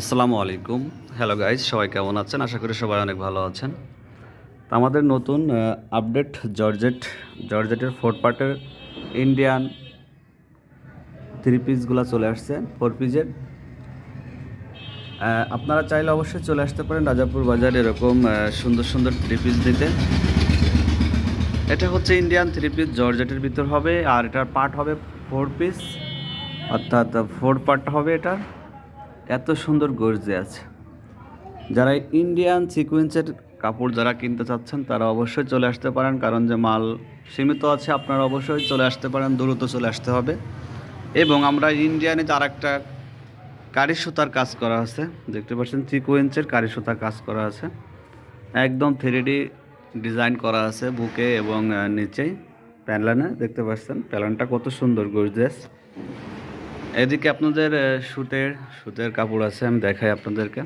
আসসালামু আলাইকুম। Hello guys সবাই কেমন আছেন? আশা করি সবাই অনেক ভালো আছেন। আমাদের নতুন আপডেট জর্জেট জর্জেটের ফোর পার্টের ইন্ডিয়ান থ্রি পিসগুলো চলে আসছে ফোর পিসের আপনারা চাইলে অবশ্যই চলে আসতে পারেন রাজাপুর বাজার এরকম সুন্দর সুন্দর থ্রি পিস দিতে। এটা হচ্ছে ইন্ডিয়ান থ্রি পিস জর্জেটের ভিতর হবে, আর এটার পার্ট হবে ফোর পিস অর্থাৎ ফোর পার্ট হবে এটার। এত সুন্দর গর্জে আছে। যারা ইন্ডিয়ান সিকুয়েন্সের কাপড় যারা কিনতে চাচ্ছেন, তারা অবশ্যই চলে আসতে পারেন, কারণ যে মাল সীমিত আছে, আপনারা অবশ্যই চলে আসতে পারেন, দ্রুত চলে আসতে হবে। এবং আমরা ইন্ডিয়ানে যার একটা কারি সুতার কাজ করা আছে, দেখতে পাচ্ছেন সিকুয়েন্সের কারি সুতার কাজ করা আছে। একদম থ্রি ডিজাইন করা আছে বুকে এবং নিচেই প্যানলানে দেখতে পাচ্ছেন প্যালানটা কত সুন্দর গর্জেস এদিকে আপনাদের সুতের সুতের কাপড় আছে, আমি দেখাই আপনাদেরকে।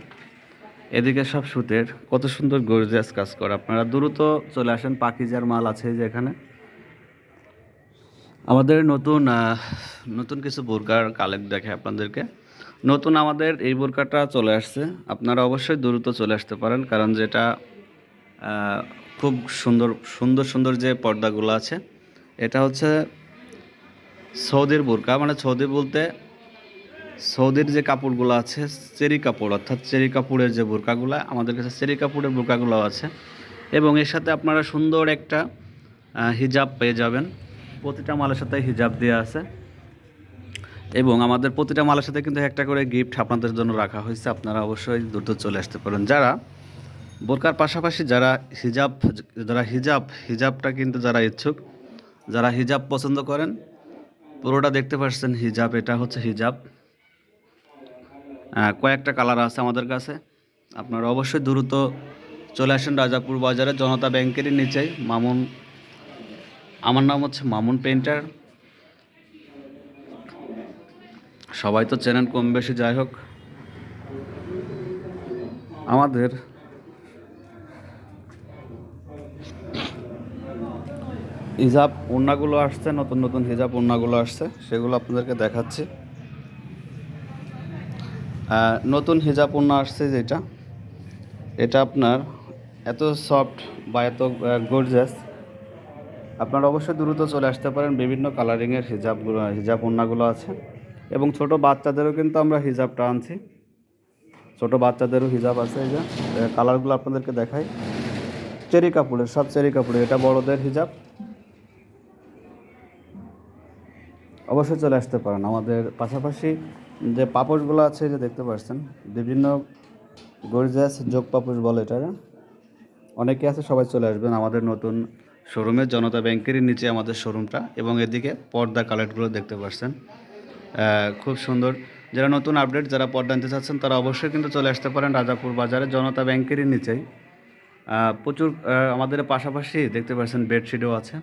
এদিকে সব সুতের, কত সুন্দর গর্জিয়াস কাজ করে। আপনারা দ্রুত চলে আসেন, পাকিজার মাল আছে যে এখানে। আমাদের নতুন নতুন কিছু বোরকার কালেক্ট দেখে আপনাদেরকে। নতুন আমাদের এই বোরকাটা চলে আসছে। আপনারা অবশ্যই দ্রুত চলে আসতে পারেন, কারণ যেটা খুব সুন্দর সুন্দর সুন্দর যে পর্দাগুলো আছে, এটা হচ্ছে সৌদির বোরকা মানে সৌদি বলতে সৌদির যে কাপড়গুলো আছে, চেরি কাপড়, অর্থাৎ চেরি কাপড়ের যে বোরকাগুলো, আমাদের কাছে চেরি কাপড়ের বোরকাগুলো আছে। এবং এর সাথে আপনারা সুন্দর একটা হিজাব পেয়ে যাবেন। প্রতিটা মালের সাথে হিজাব দেওয়া আছে। এবং আমাদের প্রতিটা মালের সাথে কিন্তু একটা করে গিফট আপনাদের জন্য রাখা হয়েছে। আপনারা অবশ্যই দ্রুত চলে আসতে পারেন। যারা বোরকার পাশাপাশি যারা হিজাব যারা হিজাব, হিজাবটা কিন্তু যারা ইচ্ছুক, যারা হিজাব পছন্দ করেন পুরোটা দেখতে পাচ্ছেন হিজাব, এটা হচ্ছে হিজাব। কয়েকটা কালার আছে আমাদের কাছে। আপনারা অবশ্যই দ্রুত চলে আসেন রাজাপুর বাজারে, জনতা ব্যাংকেরই নিচেই মামুন, আমার নাম হচ্ছে মামুন পেন্টার সবাই তো চেনেন কম বেশি, যাই হোক। আমাদের হিজাব ওড়নাগুলো আসছে, নতুন নতুন হিজাব ওড়নাগুলো আসছে, সেগুলো আপনাদেরকে দেখাচ্ছি। নতুন হিজাব ওড়না আসছে যেটা, এটা আপনার এত সফট বা এত গর্জাস আপনারা অবশ্যই দ্রুত চলে আসতে পারেন, বিভিন্ন কালারিংয়ের হিজাবগুলো হিজাব ওড়নাগুলো আছে। এবং ছোট বাচ্চাদেরও কিন্তু আমরা হিজাবটা আনছি। ছোট বাচ্চাদেরও হিজাব আছে, এই যে কালারগুলো আপনাদেরকে দেখাই। চেরি কাপড়ের, সব চেরি কাপড়ের, এটা বড়দের হিজাব। অবশ্যই চলে আসতে পারেন। আমাদের পাশাপাশি যে পাপোশগুলো আছে যে দেখতে পাচ্ছেন, বিভিন্ন গর্জিয়াস যোগ পাপোশ বলে এটা অনেকে আছে, সবাই চলে আসবেন আমাদের নতুন শোরুমে, জনতা ব্যাংকেরই নিচে আমাদের শোরুমটা এবং এদিকে পর্দা কালেক্টগুলো দেখতে পাচ্ছেন। খুব সুন্দর। যারা নতুন আপডেট, যারা পর্দা আনতে চাচ্ছেন, তারা অবশ্যই কিন্তু চলে আসতে পারেন রাজাপুর বাজারে, জনতা ব্যাংকেরই নিচেই। প্রচুর আমাদের পাশাপাশি দেখতে পাচ্ছেন, বেডশিটও আছে।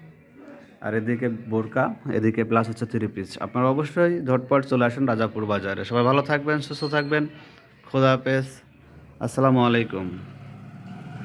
আর এদিকে বোরকা, এদিকে প্লাস হচ্ছে থ্রি পিস আপনারা অবশ্যই ঝটপট চলে আসেন রাজাপুর বাজারে। সবাই ভালো থাকবেন, সুস্থ থাকবেন। খোদা হাফেজ। আসসালামু আলাইকুম।